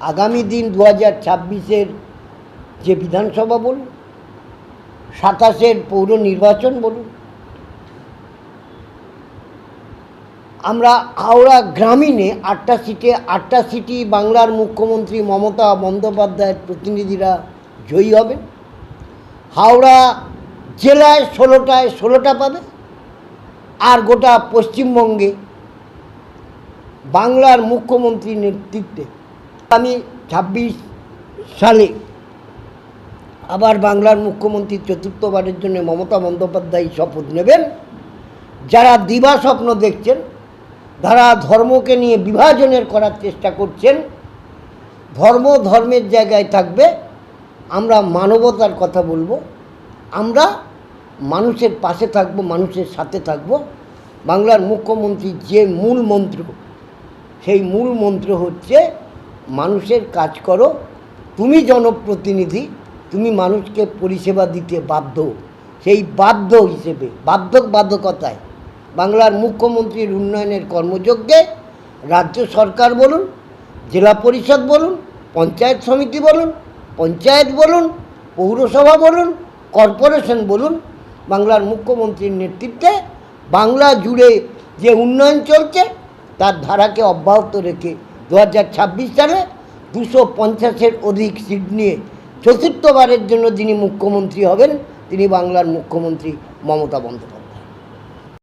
আগামী দিন দু হাজার ছাব্বিশের যে বিধানসভা বলুন, সাতাশের পৌর নির্বাচন বলুন, আমরা হাওড়া গ্রামীণে আটটা সিটে আটটা সিটি বাংলার মুখ্যমন্ত্রী মমতা বন্দ্যোপাধ্যায়ের প্রতিনিধিরা জয়ী হবেন। হাওড়া জেলায় ষোলোটায় ষোলোটা পাবে, আর গোটা পশ্চিমবঙ্গে বাংলার মুখ্যমন্ত্রীর নেতৃত্বে আমি ছাব্বিশ সালে আবার বাংলার মুখ্যমন্ত্রী চতুর্থবারের জন্য মমতা বন্দ্যোপাধ্যায় শপথ নেবেন। যারা দিবা স্বপ্ন দেখছেন, যারা ধর্মকে নিয়ে বিভাজনের করার চেষ্টা করছেন, ধর্ম ধর্মের জায়গায় থাকবে, আমরা মানবতার কথা বলব, আমরা মানুষের পাশে থাকব, মানুষের সাথে থাকব। বাংলার মুখ্যমন্ত্রীর যে মূল মন্ত্র, সেই মূল মন্ত্র হচ্ছে মানুষের কাজ করো, তুমি জনপ্রতিনিধি, তুমি মানুষকে পরিষেবা দিতে বাধ্য। সেই বাধ্য হিসেবে বাধ্যক বাধ্যকতায় বাংলার মুখ্যমন্ত্রীর উন্নয়নের কর্মযজ্ঞে রাজ্য সরকার বলুন, জেলা পরিষদ বলুন, পঞ্চায়েত সমিতি বলুন, পঞ্চায়েত বলুন, পৌরসভা বলুন, কর্পোরেশন বলুন, বাংলার মুখ্যমন্ত্রীর নেতৃত্বে বাংলা জুড়ে যে উন্নয়ন চলছে, তার ধারাকে অব্যাহত রেখে দু হাজার ছাব্বিশ সালে দুশো পঞ্চাশের অধিক সিট নিয়ে চতুর্থবারের জন্য যিনি মুখ্যমন্ত্রী হবেন। তিনি বাংলার মুখ্যমন্ত্রী মমতা বন্দ্যোপাধ্যায়।